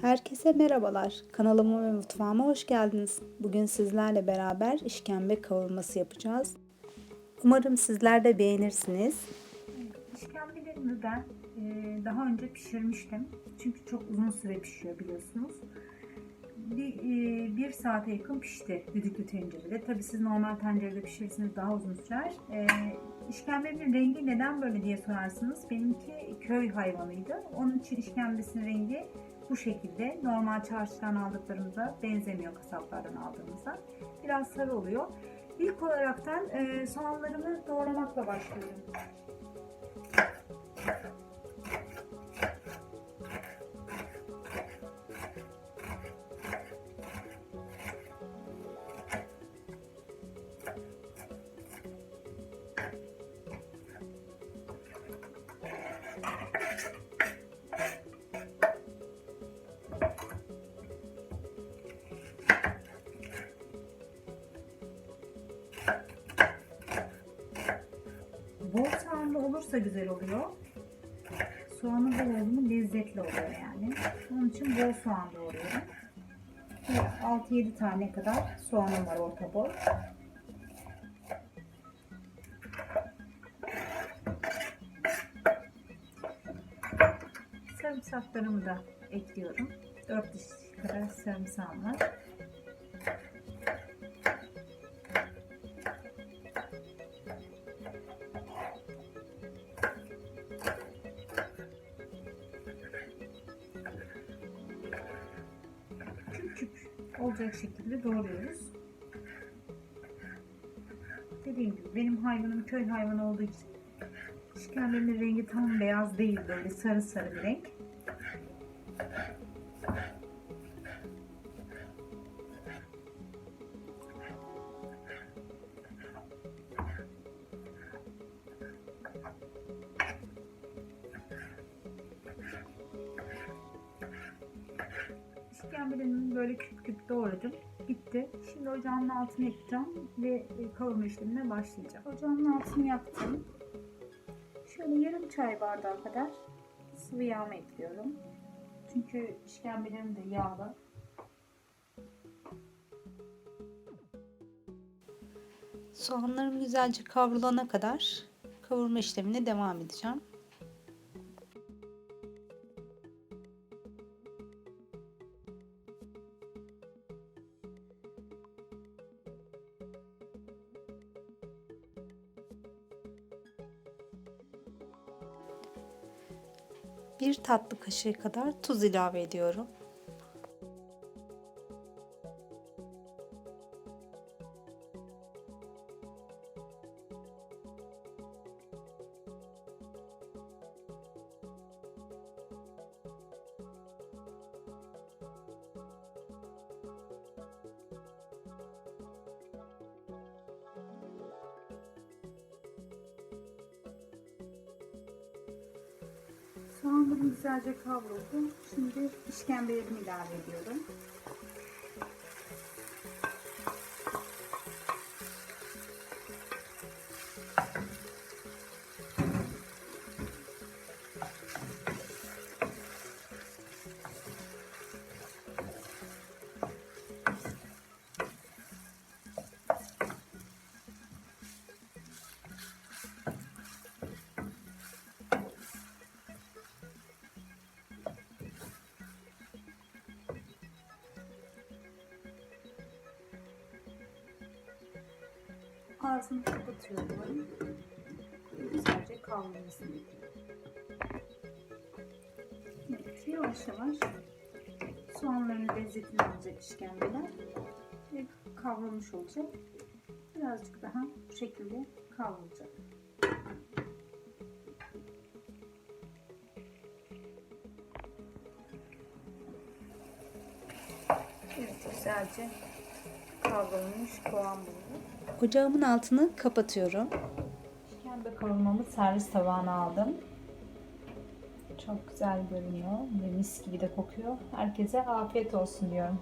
Herkese merhabalar. Kanalıma ve mutfağıma hoş geldiniz. Bugün sizlerle beraber işkembe kavurması yapacağız. Umarım sizler de beğenirsiniz. İşkembelerimi ben e, daha önce pişirmiştim. Çünkü çok uzun süre pişiyor biliyorsunuz. Bir, e, bir saate yakın pişti düdüklü tencerede. Tabi siz normal tencerede pişirirseniz daha uzun sürer. E, işkembemin rengi neden böyle diye sorarsınız. Benimki köy hayvanıydı. Onun için işkembesinin rengi bu şekilde. Normal çarşıdan aldıklarımıza benzemiyor kasaplardan aldığımıza. Biraz sarı oluyor. İlk olaraktan e, soğanlarımı doğramakla başlıyorum. Bol soğanlı olursa güzel oluyor. Soğanı bol oldu lezzetli oluyor yani. Onun için bol soğan doğruyorum. 6-7 tane kadar soğanım var orta boy. Sarımsaklarımı da ekliyorum. 4 diş kadar sarımsağım var. Olacak şekilde doğruyoruz. Dediğim gibi benim hayvanım köy hayvanı olduğu için işkembenin rengi tam beyaz değil böyle sarı sarı bir renk. İşkembelerimi böyle küp küp doğradım. Bitti. Şimdi ocağın altını yakacağım ve e, kavurma işlemine başlayacağım. Ocağın altını yaktım. Şöyle yarım çay bardağı kadar sıvı yağımı ekliyorum. Çünkü işkembelerim de yağlı. Soğanlarım güzelce kavrulana kadar kavurma işlemine devam edeceğim. Bir tatlı kaşığı kadar tuz ilave ediyorum. Soğanlarım güzelce kavruldu. Şimdi işkembelerimi ilave ediyorum. Ağzını kapatıyorum. Güzelce kavrulmasını. Evet, yavaş yavaş soğanların lezzetini alacak işkembeler ve kavrulmuş olacak. Birazcık daha bu şekilde kavrulacak. Evet, güzelce kavrulmuş kıvam buldu. Ocağımın altını kapatıyorum. İşkembe kavurmamı servis tabağına aldım. Çok güzel görünüyor ve mis gibi de kokuyor. Herkese afiyet olsun diyorum.